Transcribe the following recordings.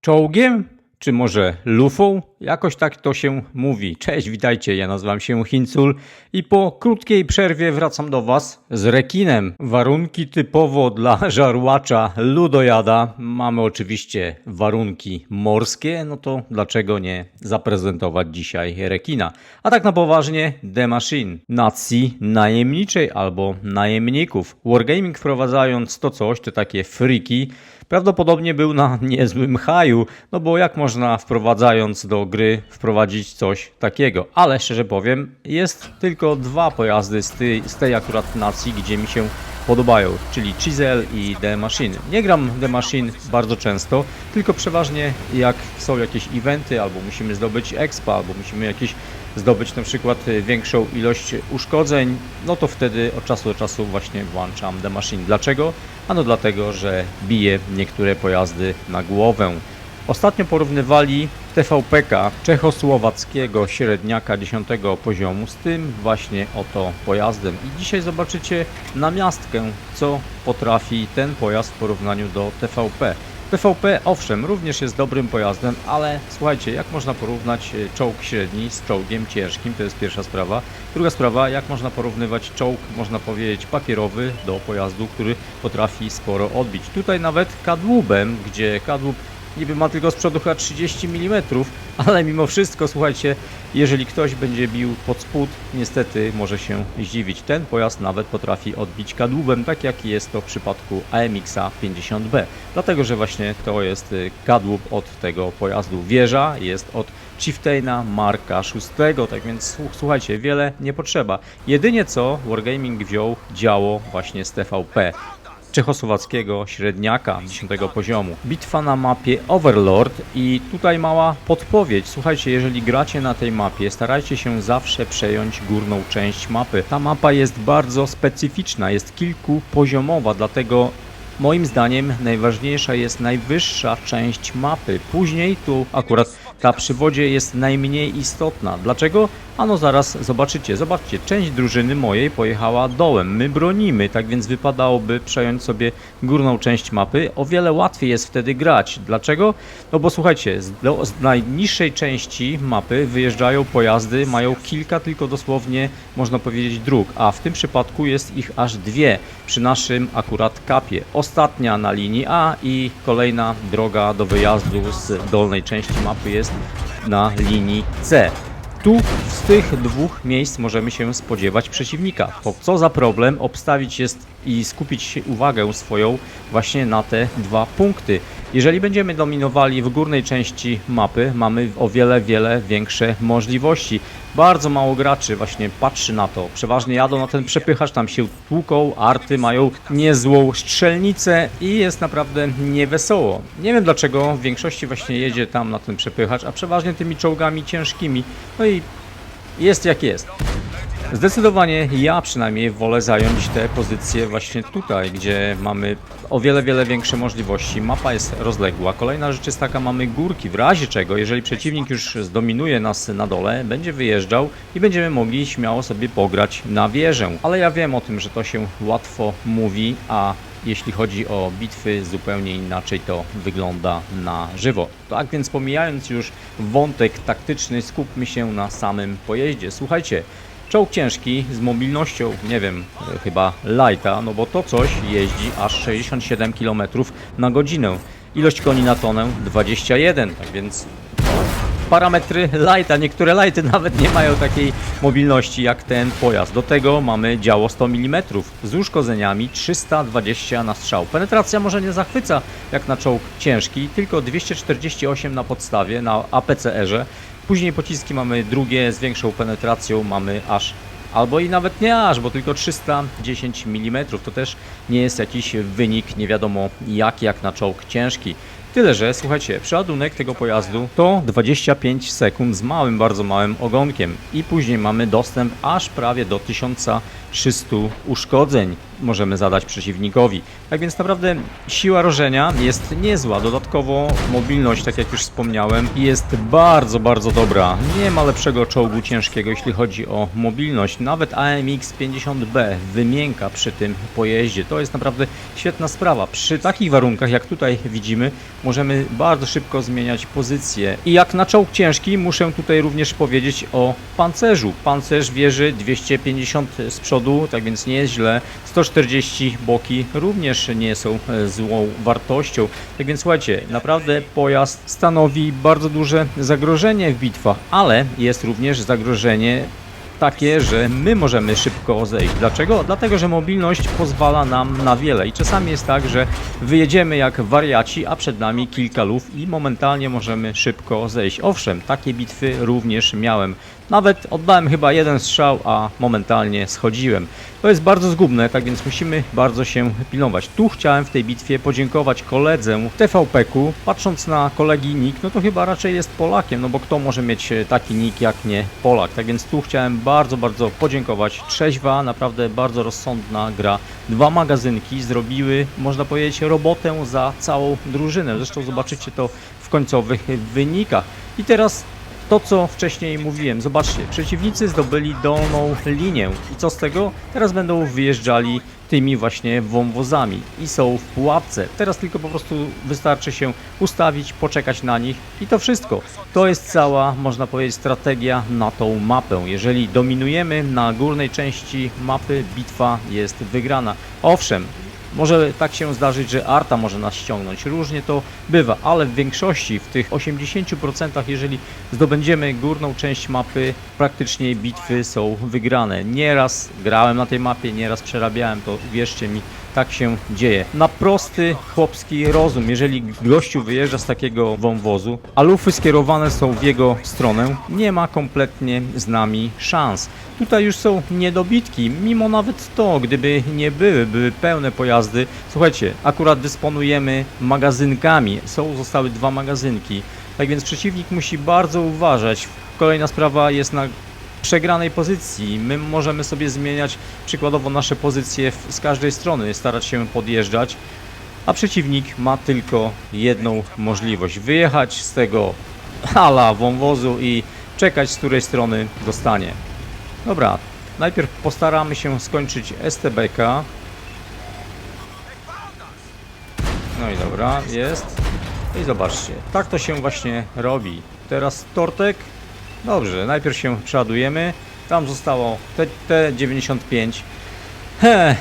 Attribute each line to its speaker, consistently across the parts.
Speaker 1: Czołgiem? Czy może lufą? Jakoś tak to się mówi. Cześć, witajcie, ja nazywam się Hincul i po krótkiej przerwie wracam do Was z rekinem. Warunki typowo dla żarłacza ludojada. Mamy oczywiście warunki morskie, no to dlaczego nie zaprezentować dzisiaj rekina? A tak na poważnie, The Machine, nacji najemniczej albo najemników. Wargaming wprowadzając to coś, te takie friki, prawdopodobnie był na niezłym haju, no bo jak można wprowadzając do gry wprowadzić coś takiego. Ale szczerze powiem, jest tylko dwa pojazdy z tej, z tej akurat nacji, gdzie mi się podobają, czyli Chisel i The Machine. Nie gram The Machine bardzo często, tylko przeważnie jak są jakieś eventy, albo musimy zdobyć expa, albo musimy jakieś zdobyć na przykład większą ilość uszkodzeń, no to wtedy od czasu do czasu właśnie włączam The Machine. Dlaczego? Ano dlatego, że bije niektóre pojazdy na głowę. Ostatnio porównywali TVPK czechosłowackiego średniaka 10 poziomu z tym właśnie oto pojazdem. I dzisiaj zobaczycie na miastkę, co potrafi ten pojazd w porównaniu do TVP. TVP owszem, również jest dobrym pojazdem, ale słuchajcie, jak można porównać e, czołg średni z czołgiem ciężkim, to jest pierwsza sprawa. Druga sprawa, jak można porównywać czołg, można powiedzieć, papierowy do pojazdu, który potrafi sporo odbić. Tutaj nawet kadłubem, gdzie kadłub niby ma tylko z przodu chyba 30 mm, ale mimo wszystko, słuchajcie, jeżeli ktoś będzie bił pod spód, niestety może się zdziwić. Ten pojazd nawet potrafi odbić kadłubem, tak jak jest to w przypadku AMX-a 50B. Dlatego, że właśnie to jest y, kadłub od tego pojazdu. Wieża jest od Chieftaina Marka VI, tak więc słuch- słuchajcie, wiele nie potrzeba. Jedynie co Wargaming wziął działo właśnie z TVP czechosłowackiego średniaka 10 poziomu. Bitwa na mapie Overlord i tutaj mała podpowiedź. Słuchajcie, jeżeli gracie na tej mapie, starajcie się zawsze przejąć górną część mapy. Ta mapa jest bardzo specyficzna, jest kilkupoziomowa, dlatego Moim zdaniem najważniejsza jest najwyższa część mapy. Później tu akurat ta przy wodzie jest najmniej istotna. Dlaczego? Ano zaraz zobaczycie. Zobaczcie, część drużyny mojej pojechała dołem. My bronimy, tak więc wypadałoby przejąć sobie górną część mapy. O wiele łatwiej jest wtedy grać. Dlaczego? No bo słuchajcie, z, do, z najniższej części mapy wyjeżdżają pojazdy, mają kilka tylko dosłownie, można powiedzieć, dróg, a w tym przypadku jest ich aż dwie przy naszym akurat kapie. Ostatnia na linii A i kolejna droga do wyjazdu z dolnej części mapy jest na linii C. Tu z tych dwóch miejsc możemy się spodziewać przeciwnika. To co za problem obstawić jest i skupić uwagę swoją właśnie na te dwa punkty. Jeżeli będziemy dominowali w górnej części mapy, mamy o wiele, wiele większe możliwości. Bardzo mało graczy właśnie patrzy na to. Przeważnie jadą na ten przepychacz, tam się tłuką, arty mają niezłą strzelnicę i jest naprawdę niewesoło. Nie wiem dlaczego w większości właśnie jedzie tam na ten przepychacz, a przeważnie tymi czołgami ciężkimi. No i jest jak jest. Zdecydowanie ja przynajmniej wolę zająć te pozycje właśnie tutaj, gdzie mamy o wiele, wiele większe możliwości. Mapa jest rozległa. Kolejna rzecz jest taka, mamy górki, w razie czego, jeżeli przeciwnik już zdominuje nas na dole, będzie wyjeżdżał i będziemy mogli śmiało sobie pograć na wieżę. Ale ja wiem o tym, że to się łatwo mówi, a jeśli chodzi o bitwy, zupełnie inaczej to wygląda na żywo. Tak więc pomijając już wątek taktyczny, skupmy się na samym pojeździe. Słuchajcie, czołg ciężki z mobilnością, nie wiem, chyba lighta, no bo to coś jeździ aż 67 km na godzinę. Ilość koni na tonę 21, tak więc parametry lighta. Niektóre lighty nawet nie mają takiej mobilności jak ten pojazd. Do tego mamy działo 100 mm z uszkodzeniami 320 na strzał. Penetracja może nie zachwyca jak na czołg ciężki, tylko 248 na podstawie, na APCR-ze. Później pociski mamy drugie z większą penetracją, mamy aż Albo i nawet nie aż, bo tylko 310 mm. To też nie jest jakiś wynik nie wiadomo jak, jak na czołg ciężki. Tyle, że słuchajcie, przeładunek tego pojazdu to 25 sekund z małym, bardzo małym ogonkiem i później mamy dostęp aż prawie do 1300 uszkodzeń możemy zadać przeciwnikowi. Tak więc naprawdę siła rożenia jest niezła. Dodatkowo mobilność, tak jak już wspomniałem, jest bardzo, bardzo dobra. Nie ma lepszego czołgu ciężkiego, jeśli chodzi o mobilność. Nawet AMX 50B wymięka przy tym pojeździe. To jest naprawdę świetna sprawa. Przy takich warunkach, jak tutaj widzimy, możemy bardzo szybko zmieniać pozycję. I jak na czołg ciężki, muszę tutaj również powiedzieć o pancerzu. Pancerz wieży 250 z przodu, tak więc nie jest źle. 140 boki również nie są e, złą wartością. Tak więc słuchajcie, naprawdę pojazd stanowi bardzo duże zagrożenie w bitwach, ale jest również zagrożenie takie, że my możemy szybko zejść. Dlaczego? Dlatego, że mobilność pozwala nam na wiele i czasami jest tak, że wyjedziemy jak wariaci, a przed nami kilka luf i momentalnie możemy szybko zejść. Owszem, takie bitwy również miałem. Nawet oddałem chyba jeden strzał, a momentalnie schodziłem. To jest bardzo zgubne, tak więc musimy bardzo się pilnować. Tu chciałem w tej bitwie podziękować koledze TVP-ku. Patrząc na kolegi nick, no to chyba raczej jest Polakiem, no bo kto może mieć taki nick jak nie Polak. Tak więc tu chciałem bardzo, bardzo podziękować. Trzeźwa, naprawdę bardzo rozsądna gra. Dwa magazynki zrobiły, można powiedzieć, robotę za całą drużynę. Zresztą zobaczycie to w końcowych wynikach. I teraz to, co wcześniej mówiłem. Zobaczcie, przeciwnicy zdobyli dolną linię. I co z tego? Teraz będą wyjeżdżali tymi właśnie wąwozami i są w pułapce. Teraz tylko po prostu wystarczy się ustawić, poczekać na nich i to wszystko. To jest cała, można powiedzieć, strategia na tą mapę. Jeżeli dominujemy na górnej części mapy, bitwa jest wygrana. Owszem, może tak się zdarzyć, że Arta może nas ściągnąć. Różnie to bywa, ale w większości, w tych 80%, jeżeli zdobędziemy górną część mapy, praktycznie bitwy są wygrane. Nieraz grałem na tej mapie, nieraz przerabiałem to, wierzcie mi, tak się dzieje. Na prosty chłopski rozum, jeżeli gościu wyjeżdża z takiego wąwozu, a lufy skierowane są w jego stronę, nie ma kompletnie z nami szans. Tutaj już są niedobitki, mimo nawet to, gdyby nie były, były pełne pojazdy. Słuchajcie, akurat dysponujemy magazynkami, są, zostały dwa magazynki. Tak więc przeciwnik musi bardzo uważać. Kolejna sprawa jest na przegranej pozycji. My możemy sobie zmieniać przykładowo nasze pozycje z każdej strony, starać się podjeżdżać, a przeciwnik ma tylko jedną możliwość: wyjechać z tego hala wąwozu i czekać, z której strony dostanie. Dobra, najpierw postaramy się skończyć STBK. No i dobra, jest. I zobaczcie, tak to się właśnie robi. Teraz tortek. Dobrze, najpierw się przeładujemy. Tam zostało T- T95. He,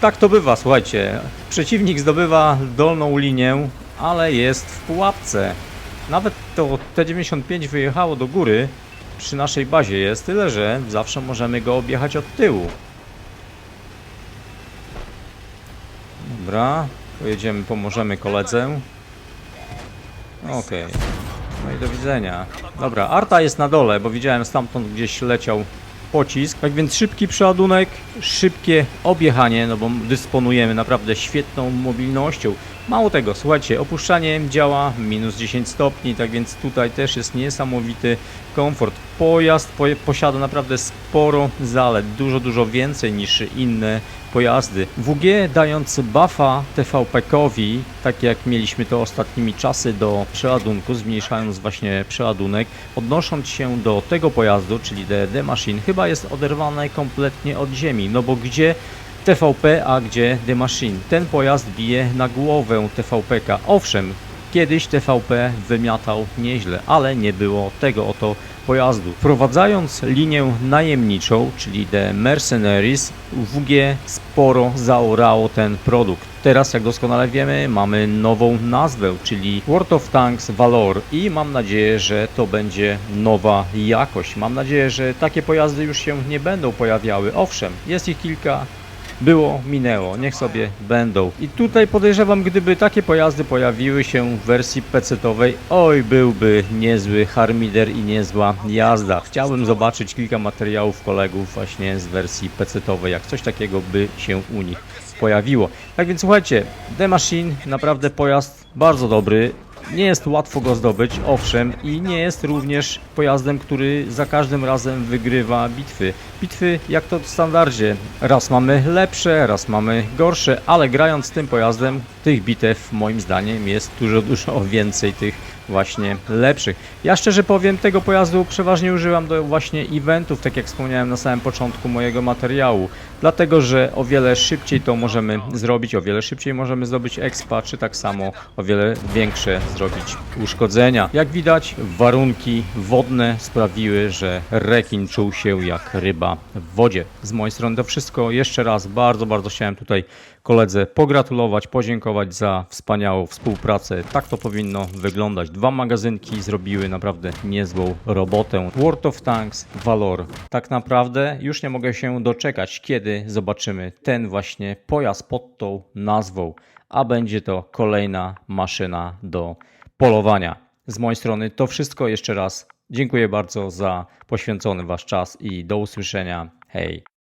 Speaker 1: tak to bywa, słuchajcie. Przeciwnik zdobywa dolną linię, ale jest w pułapce. Nawet to T95 wyjechało do góry, przy naszej bazie jest, tyle że zawsze możemy go objechać od tyłu. Dobra, pojedziemy, pomożemy koledze. Okej. No i do widzenia. Dobra, Arta jest na dole, bo widziałem stamtąd gdzieś leciał pocisk. Tak więc szybki przeładunek, szybkie objechanie, no bo dysponujemy naprawdę świetną mobilnością. Mało tego, słuchajcie, opuszczanie działa minus 10 stopni, tak więc tutaj też jest niesamowity komfort. Pojazd poje- posiada naprawdę sporo zalet, dużo, dużo więcej niż inne pojazdy. WG dając buffa TVP-kowi, tak jak mieliśmy to ostatnimi czasy do przeładunku, zmniejszając właśnie przeładunek, odnosząc się do tego pojazdu, czyli DD Machine, chyba jest oderwane kompletnie od ziemi, no bo gdzie TVP, a gdzie The Machine. Ten pojazd bije na głowę TVP-ka. Owszem, kiedyś TVP wymiatał nieźle, ale nie było tego oto pojazdu. Wprowadzając linię najemniczą, czyli The Mercenaries, WG sporo zaorało ten produkt. Teraz, jak doskonale wiemy, mamy nową nazwę, czyli World of Tanks Valor i mam nadzieję, że to będzie nowa jakość. Mam nadzieję, że takie pojazdy już się nie będą pojawiały. Owszem, jest ich kilka, było, minęło, niech sobie będą. I tutaj podejrzewam, gdyby takie pojazdy pojawiły się w wersji PC-owej, oj, byłby niezły harmider i niezła jazda. Chciałbym zobaczyć kilka materiałów kolegów właśnie z wersji PC-owej, jak coś takiego by się u nich pojawiło. Tak więc słuchajcie, The Machine, naprawdę pojazd bardzo dobry. Nie jest łatwo go zdobyć, owszem, i nie jest również pojazdem, który za każdym razem wygrywa bitwy. Bitwy, jak to w standardzie, raz mamy lepsze, raz mamy gorsze, ale grając tym pojazdem, tych bitew moim zdaniem jest dużo, dużo więcej tych właśnie lepszych. Ja szczerze powiem, tego pojazdu przeważnie używam do właśnie eventów, tak jak wspomniałem na samym początku mojego materiału, dlatego że o wiele szybciej to możemy zrobić, o wiele szybciej możemy zdobyć expa, czy tak samo o wiele większe zrobić uszkodzenia. Jak widać, warunki wodne sprawiły, że rekin czuł się jak ryba w wodzie. Z mojej strony to wszystko. Jeszcze raz bardzo, bardzo chciałem tutaj koledze pogratulować, podziękować za wspaniałą współpracę. Tak to powinno wyglądać. Dwa magazynki zrobiły naprawdę niezłą robotę. World of Tanks, Valor. Tak naprawdę już nie mogę się doczekać, kiedy zobaczymy ten właśnie pojazd pod tą nazwą, a będzie to kolejna maszyna do polowania. Z mojej strony to wszystko jeszcze raz. Dziękuję bardzo za poświęcony Wasz czas i do usłyszenia. Hej!